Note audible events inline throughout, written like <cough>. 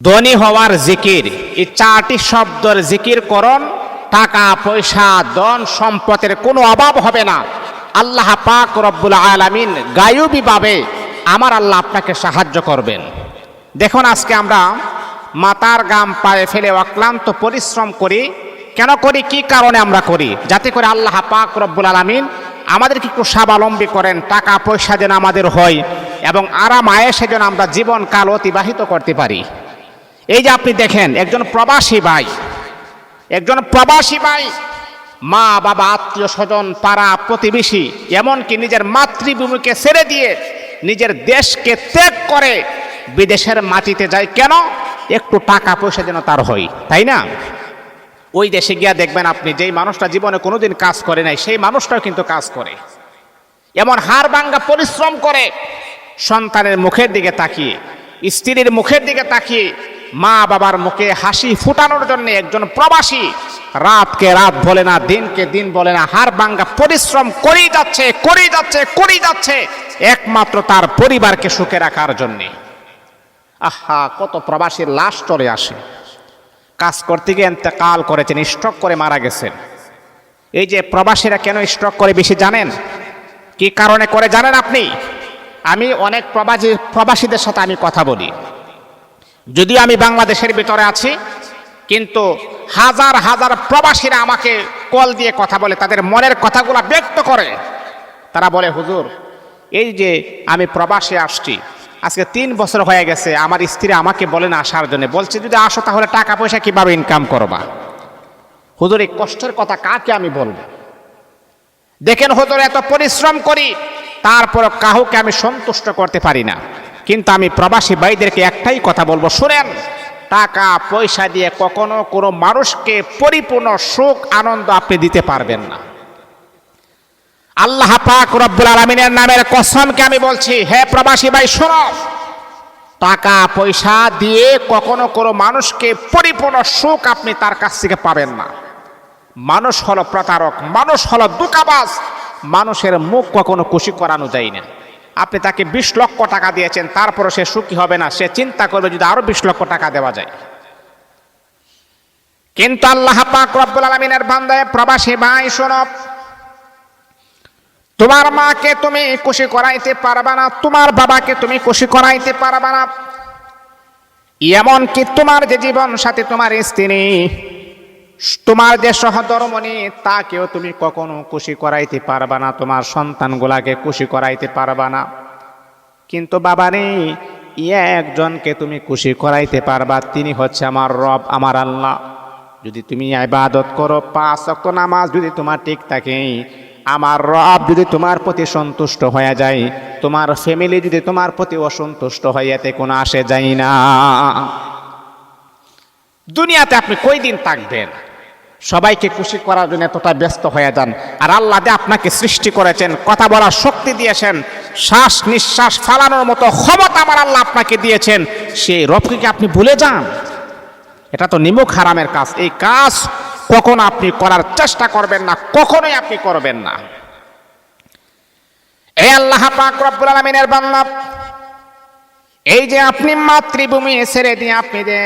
ধনী হওয়ার জিকির। এই চারটি শব্দের জিকির করণ টাকা, পয়সা, ধন, সম্পদের কোনো অভাব হবে না। আল্লাহ পাক রব্বুল আলামিন গায়ুবীভাবে আমার আল্লাহ আপনাকে সাহায্য করবেন। দেখুন, আজকে আমরা মাতার গাম পায়ে ফেলে অক্লান্ত পরিশ্রম করি। কেন করি? কি কারণে আমরা করি? যাতে করে আল্লাহ পাক রব্বুল আলামিন আমাদেরকে একটু স্বাবলম্বী করেন, টাকা, পয়সা যেন আমাদের হয় এবং আরাম আয়েসে যেন আমরা জীবনকাল অতিবাহিত করতে পারি। এই যে আপনি দেখেন, একজন প্রবাসী ভাই, একজন প্রবাসী ভাই, মা, বাবা, আত্মীয় স্বজন, পাড়া, প্রতিবেশী, এমনকি নিজের মাতৃভূমিকে ছেড়ে দিয়ে নিজের দেশকে ত্যাগ করে বিদেশের মাটিতে যায় কেন? একটু টাকা পয়সা যেন তার হয়, তাই না? ওই দেশে গিয়া দেখবেন আপনি, যেই মানুষটা জীবনে কোনোদিন কাজ করে নাই, সেই মানুষটাও কিন্তু কাজ করে। এমন হাড় ভাঙ্গা পরিশ্রম করে সন্তানের মুখের দিকে তাকিয়ে, স্ত্রীর মুখের দিকে তাকিয়ে মা বাবার মুখে হাসি ফুটানোর জন্য একজন প্রবাসী রাতকে রাত বলে না, দিনকে দিন বলে না হার ভাঙ্গা পরিশ্রম করেই যাচ্ছে করেই যাচ্ছে করেই যাচ্ছে, একমাত্র তার পরিবারকে সুখে রাখার জন্যে। আহা, কত প্রবাসীর লাশ চলে আসে। কাজ করতে গিয়ে এতেকাল করেছেন, স্ট্রোক করে মারা গেছেন। এই যে প্রবাসীরা কেন স্ট্রোক করে বেশি জানেন? কি কারণে করে জানেন আপনি? আমি অনেক প্রবাসী, প্রবাসীদের সাথে আমি কথা বলি। যদিও আমি বাংলাদেশের ভিতরে আছি, কিন্তু হাজার হাজার প্রবাসীরা আমাকে কল দিয়ে কথা বলে, তাদের মনের কথাগুলো ব্যক্ত করে। তারা বলে, হুজুর, এই যে আমি প্রবাসে আসছি, আজকে তিন বছর হয়ে গেছে, আমার স্ত্রী আমাকে বলে না আসার জন্য। বলছে, যদি আসো তাহলে টাকা পয়সা কীভাবে ইনকাম করবা? হুজুর, এই কষ্টের কথা কাকে আমি বলব? দেখেন, হুজুর, এত পরিশ্রম করি তারপর কাহুকে আমি সন্তুষ্ট করতে পারি না। কিন্তু আমি প্রবাসী ভাইদেরকে একটাই কথা বলব, শুনেন, টাকা, পয়সা দিয়ে কখনো কোনো মানুষকে পরিপূর্ণ সুখ, আনন্দ আপনি দিতে পারবেন না। আল্লাহ পাক রব্বুল আলমিনের নামের কসমকে আমি বলছি, হে প্রবাসী ভাই, শোনো, টাকা, পয়সা দিয়ে কখনো কোনো মানুষকে পরিপূর্ণ সুখ আপনি তার কাছ থেকে পাবেন না। মানুষ হলো প্রতারক, মানুষ হলো দুকাবাজ মানুষের মুখ কখনো খুশি করানো যায় না। আপনি তাকে বিশ লক্ষ টাকা দিয়েছেন, তারপরও সে সুখী হবে না। সে চিন্তা করবে যদি আরও বিশ লক্ষ টাকা দেওয়া যায়। কিন্তু আল্লাহ পাক রব্বুল আলমিনের বান্দায় প্রবাসী ভাই শোনব তোমার মাকে তুমি খুশি করাইতে পারবা না, তোমার বাবাকে তুমি খুশি করাইতে পারবা না। এমনকি তোমার যে জীবন সাথে তোমার স্ত্রী তোমার যে সহধর্মণি তাকেও তুমি কখনো খুশি করাইতে পারবা না। তোমার সন্তানগুলাকে খুশি করাইতে পারবা না। কিন্তু বাবা নেই ইয়ে একজনকে তুমি খুশি করাইতে পারবা, তিনি হচ্ছে আমার রব, আমার আল্লাহ। যদি তুমি ইবাদত করো, পাঁচ অক্ত নামাজ যদি তোমার ঠিক থাকে, আমার রব যদি তোমার প্রতি সন্তুষ্ট হয়ে যায়, তোমার ফ্যামিলি যদি তোমার প্রতি অসন্তুষ্ট এতে কোনো আসে যায় না। দুনিয়াতে আপনি কই দিন থাকবেন? সবাইকে খুশি করার জন্য এতটা ব্যস্ত হয়ে যান। আর আল্লাহ যে আপনাকে সৃষ্টি করেছেন, কথা বলার শক্তি দিয়েছেন, শ্বাস নিঃশ্বাস ফালানোর মতো ক্ষমতা আমার আল্লাহ আপনাকে দিয়েছেন, সেই রবকে আপনি ভুলে যান? এটা তো নিমুখ হারামের কাজ। এই কাজ কখনো আপনি করার চেষ্টা করবেন না, কখনোই আপনি করবেন না। এই আল্লাহ পাক রব্বুল আলামিনের বান্দা, এই যে আপনি মাতৃভূমি ছেড়ে দিয়ে আপনি যে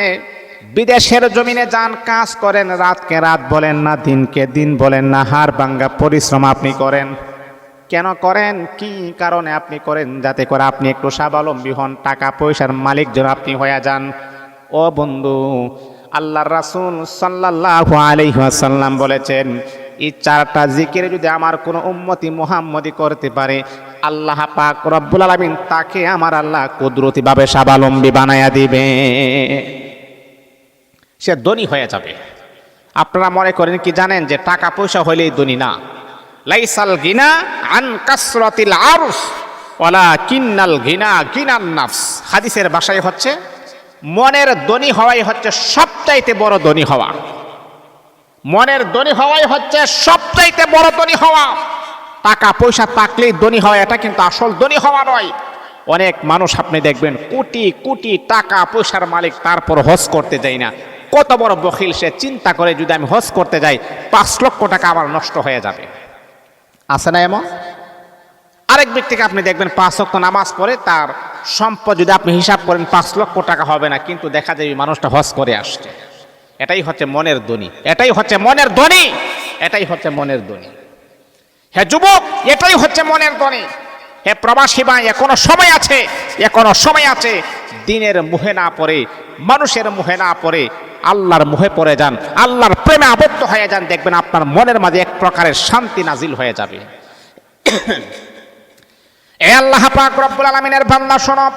বিদেশের জমিনে যান, কাজ করেন, রাতকে রাত বলেন না, দিনকে দিন বলেন না হার ভাঙ্গা পরিশ্রম আপনি করেন। কেন করেন? কি কারণে আপনি করেন? যাতে করে আপনি একটু স্বাবলম্বী হন, টাকা পয়সার মালিক যেন আপনি হয়ে যান। ও বন্ধু, আল্লাহর রাসূল সাল্লাল্লাহু আলাইহি ওয়াসাল্লাম বলেছেন এই চারটা জিকির যদি আমার কোনো উম্মতি মুহাম্মদি করতে পারে, আল্লাহ পাক রব্বুল আলামিন তাকে আমার আল্লাহ কুদরতিভাবে স্বাবলম্বী বানায়া দিবে সে ধনী হয়ে যাবে। আপনারা মনে করেন কি জানেন যে টাকা পয়সা হইলেই ধনী না? লাইসাল গিনা আন কাসরাতিল আরুস ওয়ালা কিন্নাল গিনা গিনান নাফস। হাদিসের ভাষায় হচ্ছে, মনের ধনী হওয়াই হচ্ছে সবচাইতে বড় ধনী হওয়া। মনের ধনী হওয়াই হচ্ছে সবচাইতে বড় ধনী হওয়া। টাকা পয়সা থাকলেই ধনী হওয়া, এটা কিন্তু আসল ধনী হওয়া নয়। অনেক মানুষ আপনি দেখবেন কোটি কোটি টাকা পয়সার মালিক তারপর হজ করতে যাই না। কত বড় বখিল সে চিন্তা করে যদি আমি হজ করতে যাই, পাঁচ লক্ষ টাকা আমার নষ্ট হয়ে যাবে। আছে না এমন? আরেক ব্যক্তিকে আপনি দেখবেন পাঁচ লক্ষ নামাজ পড়ে, তার সম্পদ যদি আপনি হিসাব করেন, পাঁচ লক্ষ টাকা হবে না, কিন্তু দেখা যায় মানুষটা হজ করে আসছে। এটাই হচ্ছে মনের ধ্বনি। এটাই হচ্ছে মনের ধ্বনি। এটাই হচ্ছে মনের ধ্বনি। হ্যাঁ যুবক, এটাই হচ্ছে মনের ধ্বনি। হে প্রবাসী ভাই, এখনও সময় আছে, এখনও সময় আছে। দিনের মুহে না পড়ে, মানুষের মুহে না পড়ে, আল্লাহর মুহে পড়ে যান, আল্লাহর প্রেমে আবদ্ধ হয়ে যান, দেখবেন আপনার মনের মাঝে এক প্রকারের শান্তি নাজিল হয়ে যাবে। <clears throat> এ আল্লাহ পাক রব্বুল আলমিনের বান্দা শোনব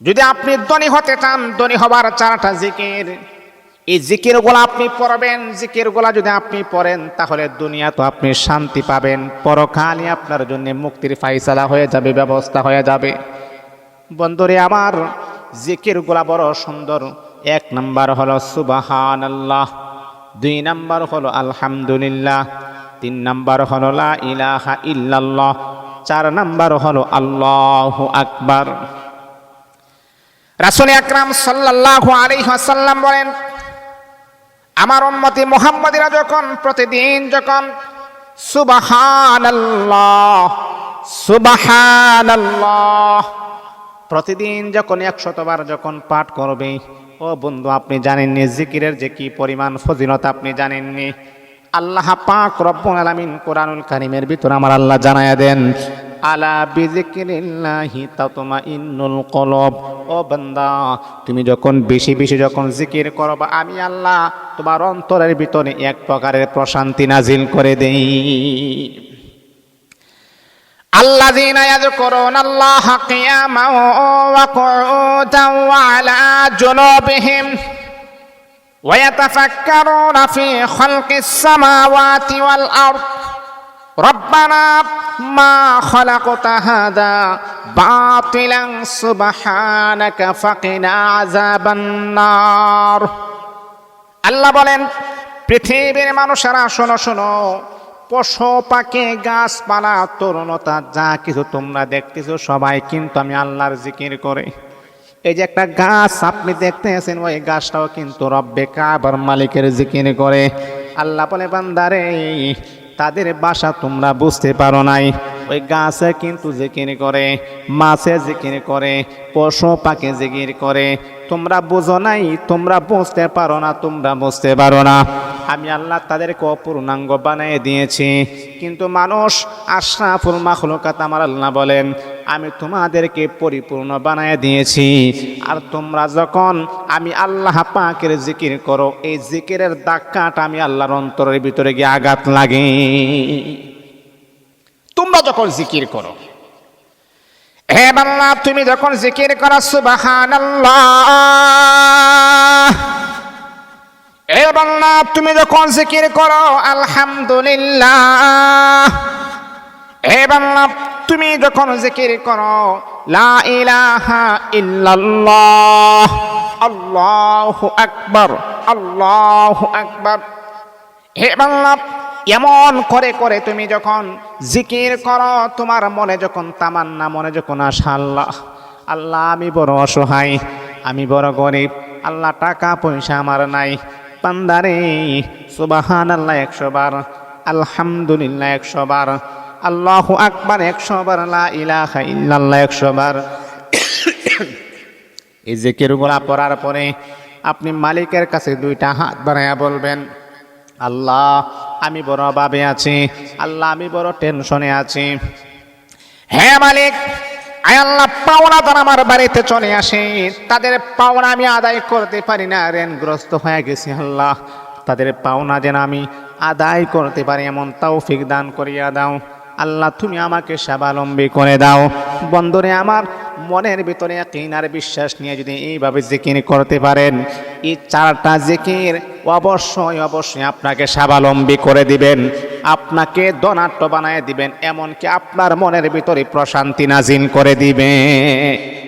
যদি আপনি ধনী হতে চান, ধনী হবার চারটা জিকির এই জিকিরগুলা আপনি পড়বেন, জিকিরগুলা যদি আপনি পড়েন, তাহলে দুনিয়া তো আপনি শান্তি পাবেন। পরকালই আপনার জন্য মুক্তির ফাইসালা হয়ে যাবে, ব্যবস্থা হয়ে যাবে। বন্ধুরে আমার, জিকিরগুলা বড় সুন্দর। এক নম্বর হলো সুবাহান আল্লাহ দুই নাম্বার হলো আলহামদুলিল্লাহ, তিন নাম্বার হলো লা ইলাহা ইল্লাল্লাহ, চার নাম্বার হলো আল্লাহু আকবার। রাসুল আকরাম সাল্লাল্লাহু আলাইহি ওয়াসাল্লাম বলেন আমার উম্মতি মুহাম্মাদিরা যখন, প্রতিদিন যখন, সুবহানাল্লাহ সুবহানাল্লাহ, প্রতিদিন যখন একশতবার যখন পাঠ করবে, ও বন্ধু, আপনি জানেননি জিকিরের যে কি পরিমাণ ফজিলত আপনি জানেননি? আল্লাহ পাক রব্বুল আলামিন কোরআনুল কারীমের ভিতর আমার আল্লাহ জানায়া দেন আলা বিজিকিরিল্লাহি তাতমাইন্নুল কলব ও বান্দা তুমি যখন বেশি বেশি যখন জিকির করবা আমি আল্লাহ তোমার অন্তরের ভিতরে এক প্রকারের প্রশান্তি নাজিল করে দেই الذين يذكرون الله قياما وقعودا وعلى جنوبهم ويتفكرون في خلق السماوات والأرض মা আল্লাহ বলেন, পৃথিবীর মানুষেরা শোনো শোনো, পশু পাখি, গাছপালা, তরুণতা, যা কিছু তোমরা দেখতেছো, সবাই কিন্তু আমি আল্লাহর জিকির করে। এই যে একটা গাছ, আপনি দেখতে আছেন ওই গাছটাও কিন্তু রব্বে কাবার মালিকের জিকির করে। আল্লাহ বলে, বান্দারে তাদের বাসা তোমরা বুঝতে পারো নাই। ওই গাছে কিন্তু জিকির করে, মাছে জিকির করে, পশু পাখি জিকির করে। তোমরা বোঝো নাই, তোমরা বুঝতে পারো না, তোমরা বুঝতে পারো না। আমি আল্লাহ তাদেরকে অপূর্ণাঙ্গ বানিয়ে দিয়েছি। কিন্তু মানুষ আশরাফুল মাখলুকাত আমার আল্লাহ বলেন, আমি তোমাদেরকে পরিপূর্ণ বানিয়ে দিয়েছি। আর তোমরা যখন আমি আল্লাহ পাকের জিকির করো, এই জিকিরের দাক্কাটা আমি আল্লাহর অন্তরের ভিতরে গিয়ে আঘাত লাগে। তোমরা যখন জিকির করো, হে বাল্লাহ তুমি যখন জিকির করো সুবহানাল্লাহ বাল্লাহ তুমি যখন জিকির করো, আলহামদুলিল্লাহ। হে বাল্লাহ তুমি যখন জিকির করো, লা ইলাহা ইল্লাল্লাহ, আল্লাহু আকবার আল্লাহু আকবার। হে বাল্লাহ এমন করে করে তুমি যখন জিকির করো, তোমার মনে যখন তামান্না, মনে যখন আসা আল্লাহ আল্লাহ আমি বড় অসহায়, আমি বড় গরিব, আল্লাহ টাকা পয়সা আমার নাই পান্দারে সুবাহান আল্লাহ একশো বার আলহামদুলিল্লাহ একশো বার আল্লাহ আকবার একশো বার ইলাহা ইল্লাল্লাহ একশো বার <coughs> এই জিকিরগুলা পড়ার পরে আপনি মালিকের কাছে দুইটা হাত বাড়াইয়া বলবেন, আল্লাহ, আমি বড় অভাবে আছি, আল্লাহ, আমি বড় টেনশনে আছি। হ্যাঁ মালিক আয় আল্লাহ, পাওনা তারা আমার বাড়িতে চলে আসে। তাদের পাওনা আমি আদায় করতে পারি না, ঋণগ্রস্ত হয়ে গেছি আল্লাহ। তাদের পাওনা যেন আমি আদায় করতে পারি, এমন তৌফিক দান করিয়া দাও। আল্লাহ, তুমি আমাকে স্বাবলম্বী করে দাও। বন্ধুরে, আমার মনের ভিতরে কিনার বিশ্বাস নিয়ে যদি এইভাবে জিকির করতে পারেন, এই চারটা জিকির অবশ্যই অবশ্যই আপনাকে স্বাবলম্বী করে দিবেন। আপনাকে দনাট্য বানায় দিবেন এমনকি আপনার মনের ভিতরে প্রশান্তি নাজিন করে দিবেন